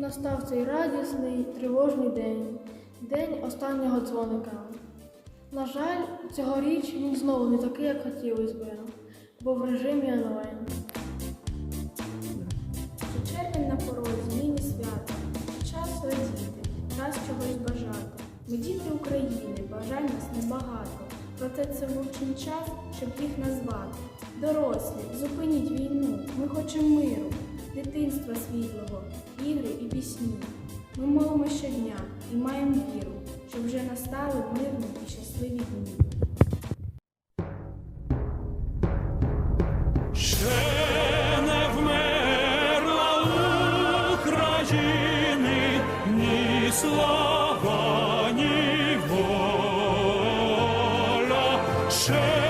настав цей радісний, тривожний день, день останнього дзвоника. На жаль, цьогоріч він знову не такий, як хотілося би, бо в режимі онлайн. Червень на порозі, нині свято, час радіти, час чогось бажати. Ми діти України, бажань нас небагато. Проте це вовчий час, щоб їх назвати. Дорослі, зупиніть війну, ми хочемо миру, дитинства світлого, ігри і пісні. Ми молимо щодня і маємо віру, щоб вже настали мирні і щасливі дні. Слава, ні воля. Ще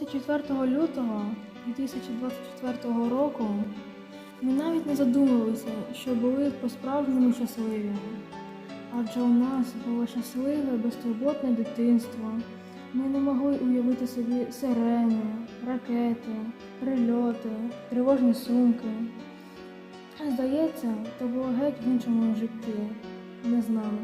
24 лютого 2024 року ми навіть не задумувалися, що були по-справжньому щасливі. Адже у нас було щасливе, безтурботне дитинство. Ми не могли уявити собі сирени, ракети, прильоти, тривожні сумки. Здається, то було геть в іншому житті, не з нами.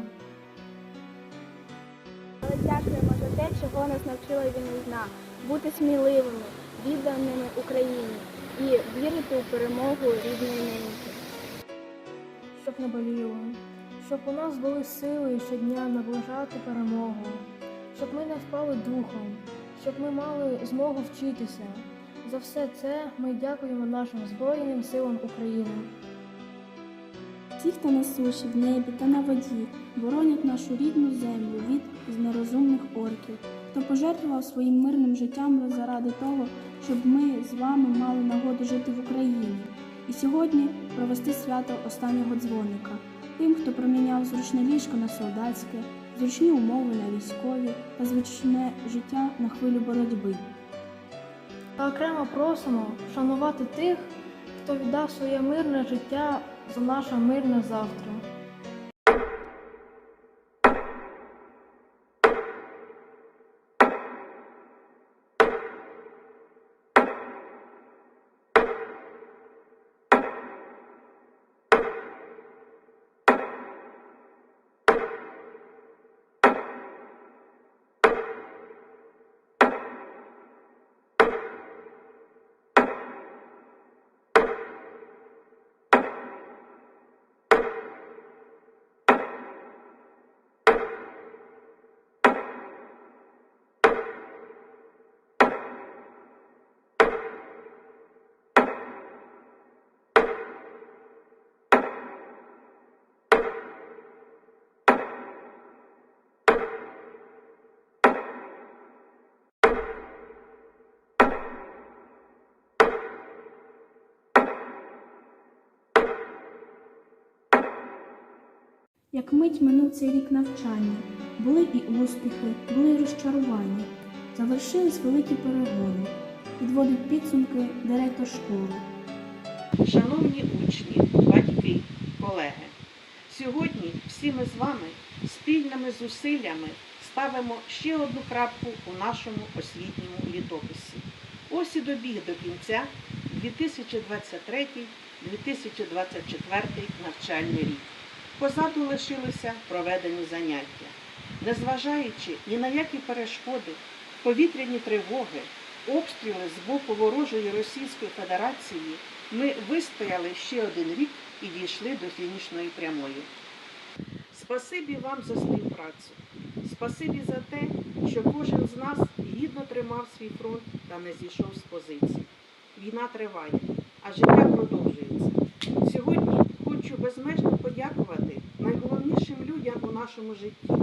Але дякуємо за те, чого нас навчила війна. Бути сміливими, відданими Україні і вірити у перемогу рідної неньки. щоб не боліло, щоб у нас були сили щодня наближати перемогу, щоб ми не впали духом, щоб ми мали змогу вчитися. За все це ми дякуємо нашим Збройним силам України. Ті, хто на суші, в небі та на воді, боронять нашу рідну землю від знерозумних орків, хто пожертвував своїм мирним життям заради того, щоб ми з вами мали нагоду жити в Україні. І сьогодні провести свято останнього дзвоника, тим, хто проміняв зручне ліжко на солдатське, зручні умови на військові та зручне життя на хвилю боротьби. Та окремо просимо шанувати тих, хто віддав своє мирне життя за наше мирне завтра. Як мить минув цей рік навчання, були і успіхи, були і розчарування. Завершились великі перегони. Підводить підсумки директор школи. Шановні учні, батьки, колеги, Сьогодні всі ми з вами спільними зусиллями ставимо ще одну крапку у нашому освітньому літописі. Ось і добіг до кінця 2023-2024 навчальний рік. Позаду лишилися проведені заняття. Незважаючи ні на які перешкоди, повітряні тривоги, обстріли з боку ворожої Російської Федерації, ми вистояли ще один рік і дійшли до фінішної прямої. Спасибі вам за співпрацю. Спасибі за те, що кожен з нас гідно тримав свій фронт та не зійшов з позицій. Війна триває, а життя продовжується. Сьогодні хочу безмежно подякувати найголовнішим людям у нашому житті,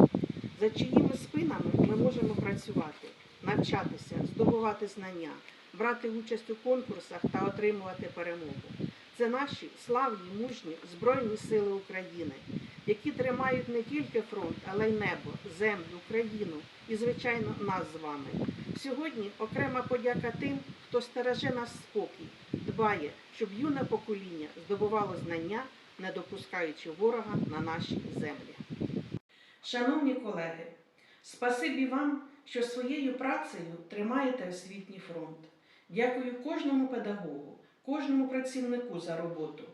за чиїми спинами ми можемо працювати, навчатися, здобувати знання, брати участь у конкурсах та отримувати перемогу. Це наші славні, мужні Збройні Сили України, які тримають не тільки фронт, але й небо, землю, Україну і, звичайно, нас з вами. Сьогодні окрема подяка тим, хто стереже нас спокій, дбає, щоб юне покоління здобувало знання, не допускаючи ворога на наші землі. Шановні колеги, спасибі вам, що своєю працею тримаєте освітній фронт. Дякую кожному педагогу, кожному працівнику за роботу.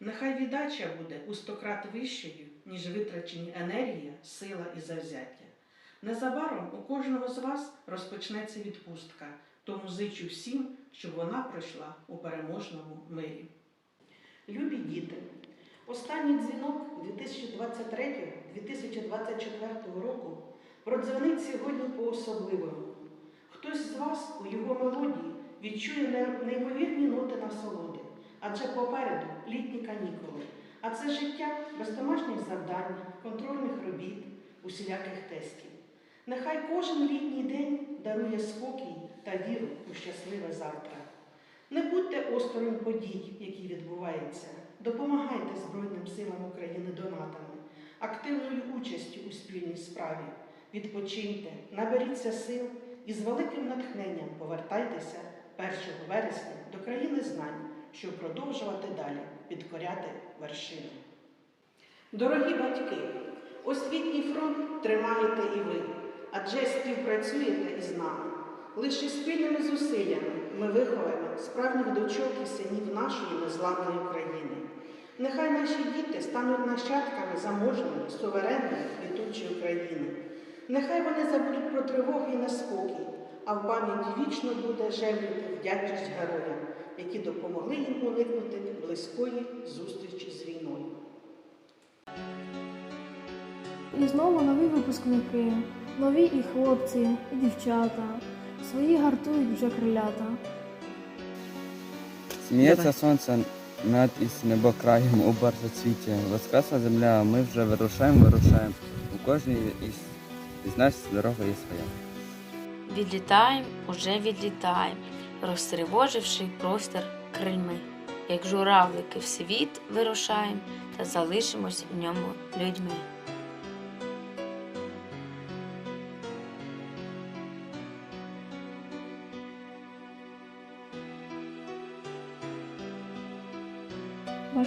Нехай віддача буде у сто крат вищою, ніж витрачені енергія, сила і завзяття. Незабаром у кожного з вас розпочнеться відпустка, тому зичу всім, щоб вона пройшла у переможному мирі. Любі діти, останній дзвінок 2023-2024 року продзвонить сьогодні по-особливому. Хтось з вас у його мелодії відчує неймовірні ноти насолоди, адже попереду літні канікули, а це життя без домашніх завдань, контрольних робіт, усіляких тестів. Нехай кожен літній день дарує спокій та віру у щасливе завтра. Не будьте осторонь подій, які відбуваються. Допомагайте Збройним силам України донатами, активною участю у спільній справі. Відпочиньте, наберіться сил і з великим натхненням повертайтеся 1 вересня до країни знань, щоб продовжувати далі підкоряти вершини. Дорогі батьки, освітній фронт тримаєте і ви, адже співпрацюєте із нами. Лише спільними зусиллями ми виховаємо справжніх дочок і синів нашої незламної України. Нехай наші діти стануть нащадками заможної, суверенної, квітучої України. Нехай вони забудуть про тривоги і неспокій, а в пам'яті вічно буде жевріти вдячність героям, які допомогли їм уникнути близької зустрічі з війною. І знову нові випускники, нові і хлопці, і дівчата. Свої гартують вже крилята. Сміється сонце над із небокраєм у барвоцвіті. Воскресла земля, ми вже вирушаємо, вирушаємо. У кожній із, із нас дорога є своя. Відлітаємо, уже відлітаємо, розтривоживши простір крильми. Як журавлики в світ вирушаємо та залишимось в ньому людьми.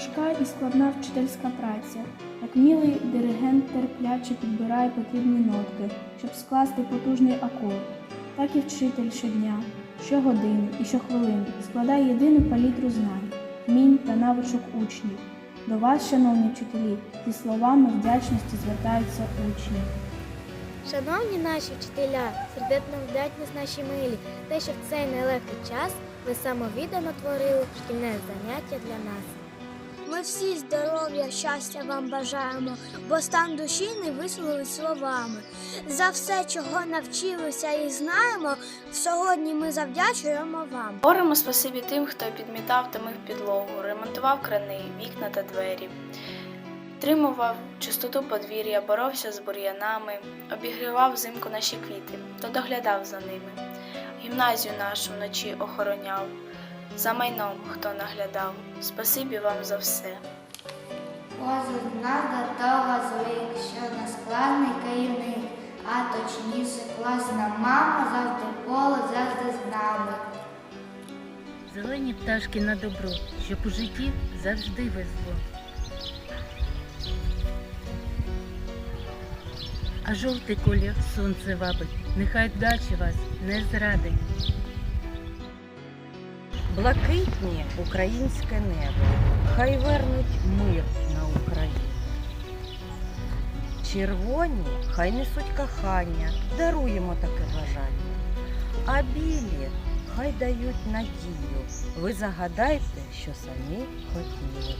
Важка і складна вчительська праця. Як мілий диригент терпляче підбирає потрібні нотки, щоб скласти потужний акорд. Так і вчитель щодня, щогодин і щохвилин складає єдину палітру знань, вмінь та навичок учнів. До вас, шановні вчителі, зі словами вдячності звертаються учні. Шановні наші вчителя, сердечно вдячність наші милі, те, що в цей нелегкий час ви самовіддано творили шкільне заняття для нас. Всі здоров'я, щастя вам бажаємо, бо стан душі не висловили словами. За все, чого навчилися і знаємо, сьогодні ми завдячуємо вам. Говоримо спасибі тим, хто підмітав та мив підлогу, ремонтував крани, вікна та двері, тримував чистоту подвір'я, боровся з бур'янами, обігрівав взимку наші квіти та доглядав за ними. Гімназію нашу вночі охороняв, за майном хто наглядав. Спасибі вам за все. Нас до того звик, що нескладний керівник, а точніше класна мама завжди поле, завжди з нами. Зелені пташки на добро, щоб у житті завжди везло. а жовтий колір сонце вабить. Нехай вдачі вас не зрадить. Блакитні українське небо, хай вернуть мир на Україну. Червоні хай несуть кохання, даруємо таке бажання. А білі хай дають надію. Ви загадайте, що самі хотіли.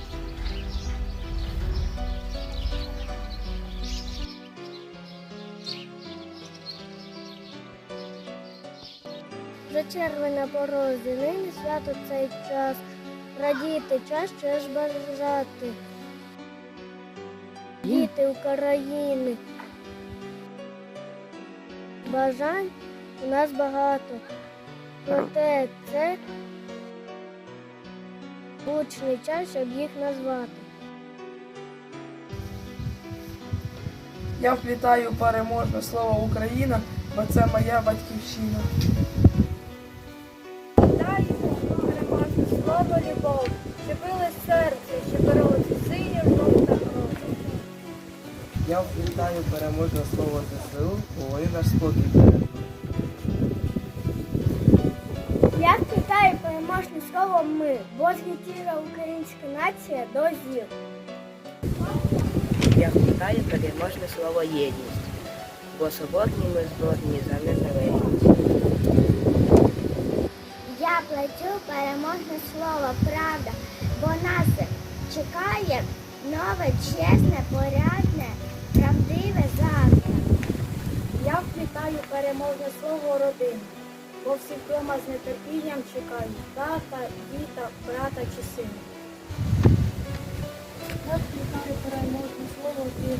За червоне порозі, нині свято цей час. Радіти час, що ж бажати. Діти України. Бажань у нас багато. Проте це влучний час, щоб їх назвати. Я вплітаю переможне слово Україна, бо це моя батьківщина. Любов, били серце, що боролося синю, жовта кров. Я вплітаю переможне слово ЗСУ, бо вони наш спокій бережуть. Я вплітаю переможне слово ми, бо злетіла українська нація до зір. Я вплітаю переможне слово єдність, бо соборні ми зборні за незалежність. Плачу переможне слово правда, бо нас чекає нове, чесне, порядне, правдиве завтра. Я вплітаю переможне слово родина, бо всі вдома з нетерпінням чекають тата, діта, брата чи сина. Я вплітаю переможне слово віра.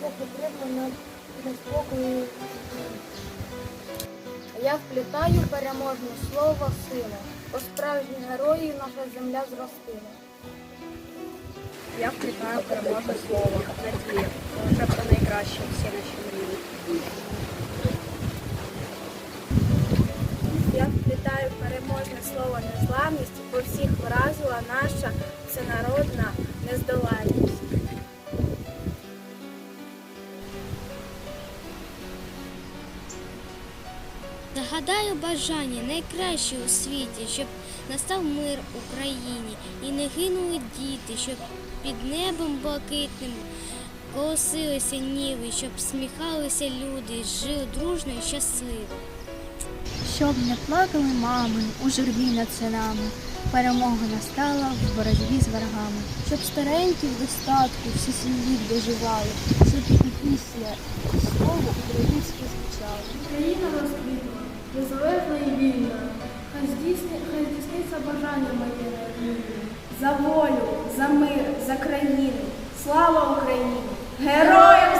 Це потрібно для спокою. Я вплітаю переможне слово сила, бо справжні герої наша земля зростила. Я вплітаю переможне слово надія, лише про найкраще всі наші мрії. Я вплітаю переможне слово незламність, бо всіх вразила наша всенародна нездоланність. Загадаю бажання найкраще у світі, щоб настав мир Україні. І не гинули діти, щоб під небом блакитним колосилися ніви, щоб сміхалися люди, жили дружно і щасливо. Щоб не плакали мами у журбі над синами, перемога настала в боротьбі з ворогами, щоб старенькі в достатку всі сім'ї доживали, щоб і після і слово українське звучало. Україна незалежна і вільна. Хай здійсни- хай здійсниться бажання моє. За волю, за мир, за країну. Слава Україні! Героям